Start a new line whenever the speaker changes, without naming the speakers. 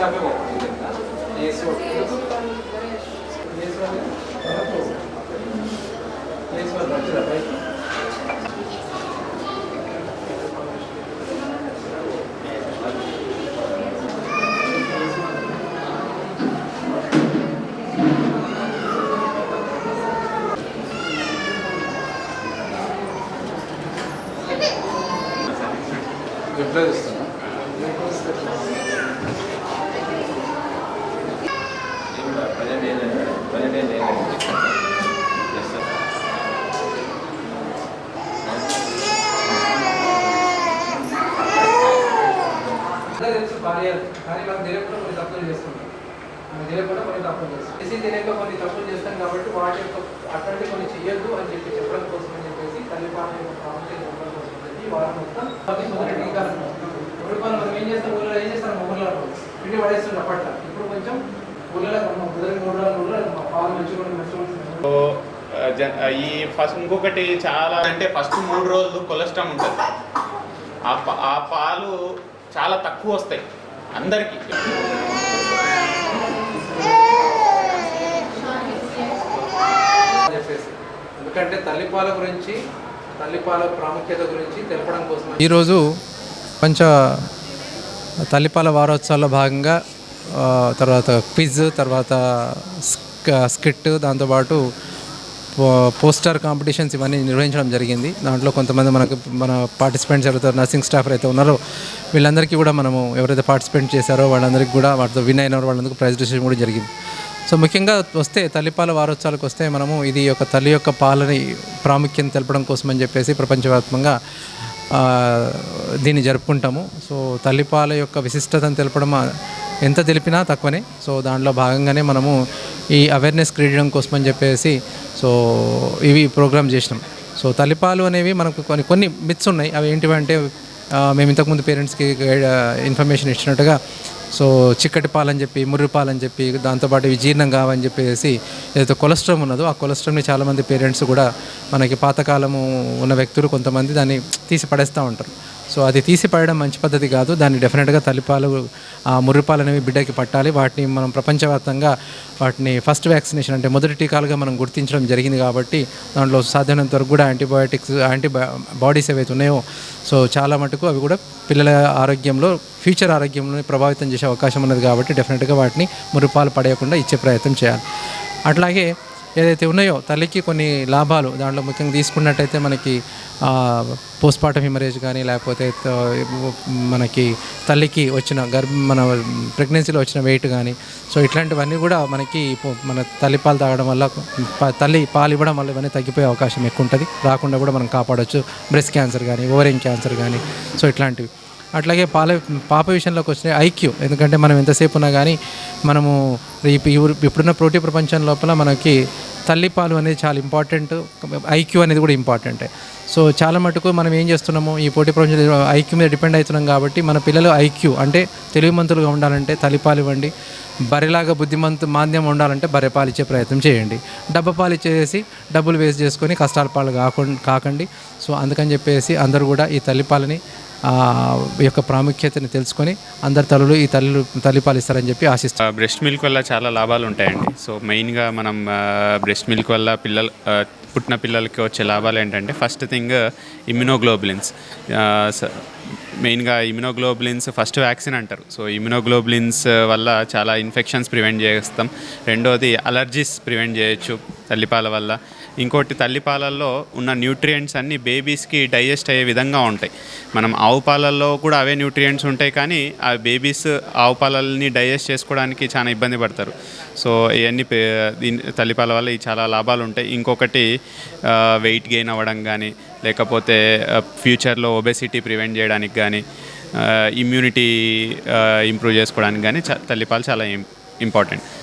sabemos. ¿verdad? Eso. isso. Eso. Depois, depois, depois. Reply ఇస్తున్నా తెలుసు భార్య కానీ మనం తెలియకుండా కొన్ని తప్పులు చేస్తుంటాం మనం తెలియకుండా కొన్ని తప్పులు చేస్తాం చేసి తెలియక కొన్ని తప్పులు చేస్తాం కాబట్టి వాటి యొక్క అట్లాంటి కొన్ని చెయ్యొద్దు అని చెప్పి చెప్పడం కోసం అని చెప్పేసి తల్లిపాలన యొక్క ప్రాముఖ్యత చెప్పడం కోసం చెప్పి వారం మొత్తం మొదటి టీకాలు మనం ఏం చేస్తాం ఊళ్ళో ఏం చేస్తాం ఊళ్ళో పిండి పడేస్తుండే అప్పట్లో ఇప్పుడు కొంచెం
ఈ ఫస్ట్ ఇంకొకటి చాలా అంటే ఫస్ట్ మూడు రోజులు కొలెస్ట్రాల్ ఉంటుంది. ఆ పా- ఆ పాలు చాలా తక్కువ వస్తాయి అందరికీ.
ఎందుకంటే తల్లిపాల గురించి తల్లిపాల ప్రాముఖ్యత గురించి తెలపడం కోసం
ఈరోజు పంచ తల్లిపాల వారోత్సవాల్లో భాగంగా తర్వాత క్విజ్ తర్వాత స్కిట్ దాంతోపాటు పో- పోస్టర్ కాంపిటీషన్స్ ఇవన్నీ నిర్వహించడం జరిగింది. దాంట్లో కొంతమంది మనకు మన పార్టిసిపెంట్స్ ఎవరైతే నర్సింగ్ స్టాఫ్ అయితే ఉన్నారో వీళ్ళందరికీ కూడా మనము ఎవరైతే పార్టిసిపేట్ చేశారో వాళ్ళందరికీ కూడా వాటితో విన్ అయిన వాళ్ళందరికీ ప్రైజ్ డిస్ట్రిబ్యూషన్ కూడా జరిగింది. సో ముఖ్యంగా వస్తే తల్లిపాల వారోత్సవాలకు వస్తే మనము ఇది ఒక తల్లి యొక్క పాలని ప్రాముఖ్యత తెలపడం కోసం అని చెప్పేసి ప్రపంచవ్యాప్తంగా దీన్ని జరుపుకుంటాము. సో తల్లిపాల యొక్క విశిష్టతను తెలపడం ఎంత తెలిపినా తక్కువనే. సో దాంట్లో భాగంగానే మనము ఈ అవేర్నెస్ క్రియేట్ కోసం అని చెప్పేసి సో ఇవి ప్రోగ్రామ్ చేసినాం. సో తల్లిపాలు అనేవి మనకు కొన్ని కొన్ని మిత్స్ ఉన్నాయి. అవి ఏంటివంటే మేము ఇంతకుముందు పేరెంట్స్కి ఇన్ఫర్మేషన్ ఇచ్చినట్టుగా సో చిక్కటి పాలని చెప్పి ముర్రిపాలని చెప్పి దాంతోపాటు ఇవి జీర్ణం కావని చెప్పేసి ఏదైతే కొలెస్ట్రాల్ ఉన్నదో ఆ కొలెస్ట్రాల్ని చాలామంది పేరెంట్స్ కూడా మనకి పాతకాలము ఉన్న వ్యక్తులు కొంతమంది దాన్ని తీసి పడేస్తూ ఉంటారు. సో అది తీసి పడడం మంచి పద్ధతి కాదు. దాన్ని డెఫినెట్గా తలిపాలు ఆ ముర్రిపాలు అనేవి బిడ్డకి పట్టాలి. వాటిని మనం ప్రపంచవ్యాప్తంగా వాటిని ఫస్ట్ వ్యాక్సినేషన్ అంటే మొదటి టీకాలుగా మనం గుర్తించడం జరిగింది కాబట్టి దాంట్లో సాధ్యమైనంత వరకు కూడా యాంటీబయాటిక్స్ యాంటీ బాడీస్ ఏవైతే ఉన్నాయో సో చాలా మటుకు అవి కూడా పిల్లల ఆరోగ్యంలో ఫ్యూచర్ ఆరోగ్యంలో ప్రభావితం చేసే అవకాశం ఉన్నది కాబట్టి డెఫినెట్గా వాటిని మురిపాలు పడేయకుండా ఇచ్చే ప్రయత్నం చేయాలి. అట్లాగే ఏదైతే ఉన్నాయో తల్లికి కొన్ని లాభాలు దాంట్లో ముఖ్యంగా తీసుకున్నట్టయితే మనకి పోస్ట్మార్టం హిమరేజ్ కానీ లేకపోతే మనకి తల్లికి వచ్చిన గర్భ మన ప్రెగ్నెన్సీలో వచ్చిన వెయిట్ కానీ సో ఇట్లాంటివన్నీ కూడా మనకి పో- మన తల్లి పాలు తాగడం వల్ల తల్లి పాలు ఇవ్వడం వల్ల ఇవన్నీ తగ్గిపోయే అవకాశం ఎక్కువ ఉంటుంది రాకుండా కూడా మనం కాపాడవచ్చు బ్రెస్ట్ క్యాన్సర్ కానీ ఓవరింగ్ క్యాన్సర్ కానీ సో ఇట్లాంటివి. అట్లాగే పాల పాప విషయంలోకి వచ్చిన ఐక్యూ. ఎందుకంటే మనం ఎంతసేపు ఉన్నా కానీ మనము ఇవ్వరు- ఇప్పుడున్న ప్రోటీ ప్రపంచం లోపల మనకి తల్లిపాలు అనేది చాలా ఇంపార్టెంట్. ఐక్యూ అనేది కూడా ఇంపార్టెంటే. సో చాలా మటుకు మనం ఏం చేస్తున్నాము ఈ పోటీ ప్రపంచంలో ఐక్యూ మీద డిపెండ్ అవుతున్నాం కాబట్టి మన పిల్లలు ఐక్యూ అంటే తెలివిమంతులుగా ఉండాలంటే తల్లిపాలు ఇవ్వండి బరిలాగా బుద్ధిమంతు మాంద్యం ఉండాలంటే బర్రె పాలిచ్చే ప్రయత్నం చేయండి. డబ్బు పాలు ఇచ్చేసి డబ్బులు వేస్ట్ చేసుకొని కష్టాల పాలు కాకుండా కాకండి. సో అందుకని చెప్పేసి అందరూ కూడా ఈ తల్లిపాలని యొక్క ప్రాముఖ్యతను తెలుసుకొని అందరి తల్లులు ఈ తల్లి తల్లిపాలు ఇస్తారని చెప్పి ఆశిస్తాను
బ్రెస్ట్ మిల్క్ వల్ల చాలా లాభాలు ఉంటాయండి. సో మెయిన్గా మనం బ్రెస్ట్ మిల్క్ వల్ల పిల్లలు పుట్టిన పిల్లలకి వచ్చే లాభాలు ఏంటంటే ఫస్ట్ థింగ్ ఇమ్యునోగ్లోబులిన్స్. మెయిన్గా ఇమ్యునోగ్లోబులిన్స్ ఫస్ట్ వ్యాక్సిన్ అంటారు. సో ఇమ్యునోగ్లోబులిన్స్ వల్ల చాలా ఇన్ఫెక్షన్స్ ప్రివెంట్ చేస్తాం. రెండోది అలర్జీస్ ప్రివెంట్ చేయొచ్చు తల్లిపాల వల్ల. ఇంకోటి తల్లిపాలల్లో ఉన్న న్యూట్రియంట్స్ అన్ని బేబీస్కి డైజెస్ట్ అయ్యే విధంగా ఉంటాయి. మనం ఆవు పాలల్లో కూడా అవే న్యూట్రియంట్స్ ఉంటాయి కానీ ఆ బేబీస్ ఆవు పాలల్ని డైజెస్ట్ చేసుకోవడానికి చాలా ఇబ్బంది పడతారు. సో ఇవన్నీ దీని తల్లిపాల వల్ల ఈ చాలా లాభాలు ఉంటాయి. ఇంకొకటి వెయిట్ గెయిన్ అవ్వడం కానీ లేకపోతే ఫ్యూచర్లో ఒబెసిటీ ప్రివెంట్ చేయడానికి కానీ ఇమ్యూనిటీ ఇంప్రూవ్ చేసుకోవడానికి కానీ చ- తల్లిపాలు చాలా ఇంపార్టెంట్.